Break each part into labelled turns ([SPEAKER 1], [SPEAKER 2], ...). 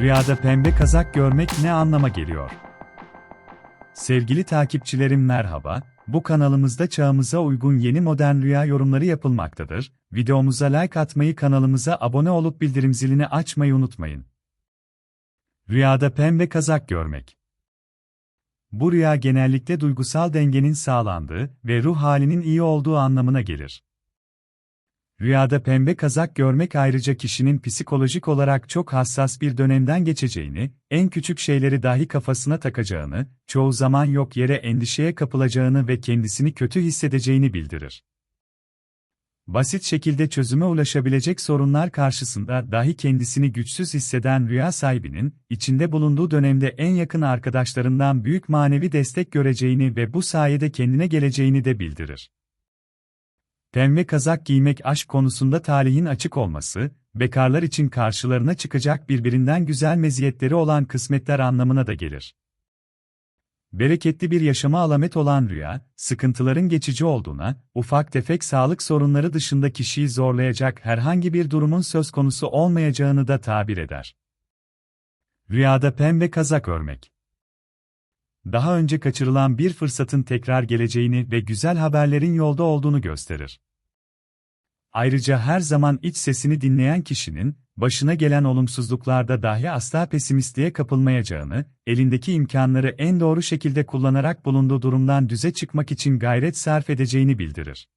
[SPEAKER 1] Rüyada pembe kazak görmek ne anlama geliyor? Sevgili takipçilerim merhaba, bu kanalımızda çağımıza uygun yeni modern rüya yorumları yapılmaktadır. Videomuza like atmayı kanalımıza abone olup bildirim zilini açmayı unutmayın. Rüyada pembe kazak görmek. Bu rüya genellikle duygusal dengenin sağlandığı ve ruh halinin iyi olduğu anlamına gelir. Rüyada pembe kazak görmek ayrıca kişinin psikolojik olarak çok hassas bir dönemden geçeceğini, en küçük şeyleri dahi kafasına takacağını, çoğu zaman yok yere endişeye kapılacağını ve kendisini kötü hissedeceğini bildirir. Basit şekilde çözüme ulaşabilecek sorunlar karşısında dahi kendisini güçsüz hisseden rüya sahibinin, içinde bulunduğu dönemde en yakın arkadaşlarından büyük manevi destek göreceğini ve bu sayede kendine geleceğini de bildirir. Pembe kazak giymek aşk konusunda talihin açık olması, bekarlar için karşılarına çıkacak birbirinden güzel meziyetleri olan kısmetler anlamına da gelir. Bereketli bir yaşama alamet olan rüya, sıkıntıların geçici olduğuna, ufak tefek sağlık sorunları dışında kişiyi zorlayacak herhangi bir durumun söz konusu olmayacağını da tabir eder. Rüyada pembe kazak örmek daha önce kaçırılan bir fırsatın tekrar geleceğini ve güzel haberlerin yolda olduğunu gösterir. Ayrıca her zaman iç sesini dinleyen kişinin, başına gelen olumsuzluklarda dahi asla pesimistliğe kapılmayacağını, elindeki imkanları en doğru şekilde kullanarak bulunduğu durumdan düze çıkmak için gayret sarf edeceğini bildirir.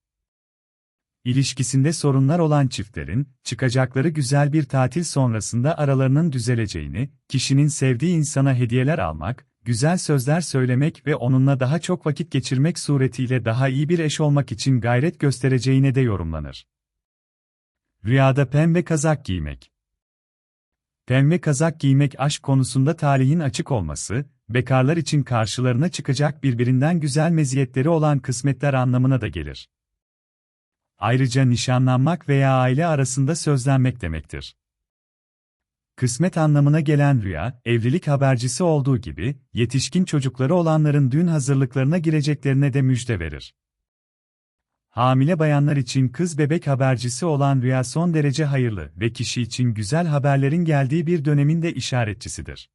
[SPEAKER 1] İlişkisinde sorunlar olan çiftlerin, çıkacakları güzel bir tatil sonrasında aralarının düzeleceğini, kişinin sevdiği insana hediyeler almak, güzel sözler söylemek ve onunla daha çok vakit geçirmek suretiyle daha iyi bir eş olmak için gayret göstereceğine de yorumlanır. Rüyada pembe kazak giymek. Pembe kazak giymek aşk konusunda talihin açık olması, bekarlar için karşılarına çıkacak birbirinden güzel meziyetleri olan kısmetler anlamına da gelir. Ayrıca nişanlanmak veya aile arasında sözlenmek demektir. Kısmet anlamına gelen rüya, evlilik habercisi olduğu gibi, yetişkin çocukları olanların düğün hazırlıklarına gireceklerine de müjde verir. Hamile bayanlar için kız bebek habercisi olan rüya son derece hayırlı ve kişi için güzel haberlerin geldiği bir dönemin de işaretçisidir.